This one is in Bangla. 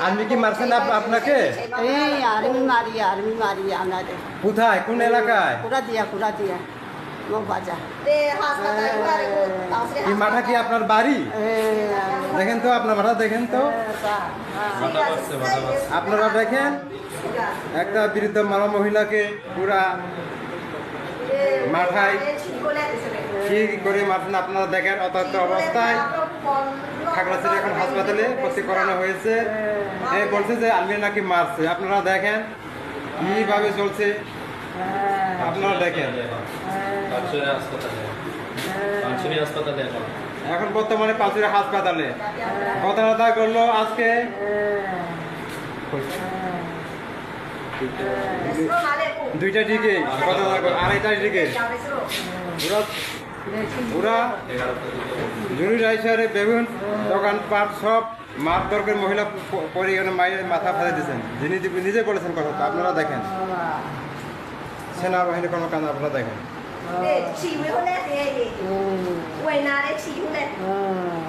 আর্মি কি মারছেন আপ- আপনাকে? এই আর্মি মারি আর্মি মারি আমাদের কোথায়? কোন এলাকায়? কুড়া দিয়া কুড়া দিয়া। মোক বাজা। এই মাঠা কি আপনার বাড়ি? দেখেন তো আপনার মাঠা দেখেন তো। আপনারা দেখেন? একটা বৃদ্ধ মানব মহিলাকে পুরা মাথায় কি করে মারছেন। আপনারা দেখেন অতত্র অবস্থায়। খাগড়াছড়ি এখন হাসপাতালে ভর্তি করানো হয়েছে। এ বলছে যে আমি নাকি মারছে। আপনারা দেখেন কীভাবে চলছে। আপনারা দেখেন। হাসপাতালে। এখন। বর্তমানে পাঁচুরে হাসপাতালে। ঘটনাটা করল আজকে। দুইটা দিকে ঘটনা করল, আড়াইটার দিকে ওরা ওরা এগারোটা দিকে জরুরি রাইসারে বেগুন দোকানপাট সব মার দরকার মহিলা প- পরে এখানে মায়ের মাথা ফেলে দিয়েছেন যিনি নিজে বলেছেন কথাটা আপনারা দেখেন সেনাবাহিনী কোনো কাজ আপনারা দেখেন 对，起回来的，为哪里起回来？ হুম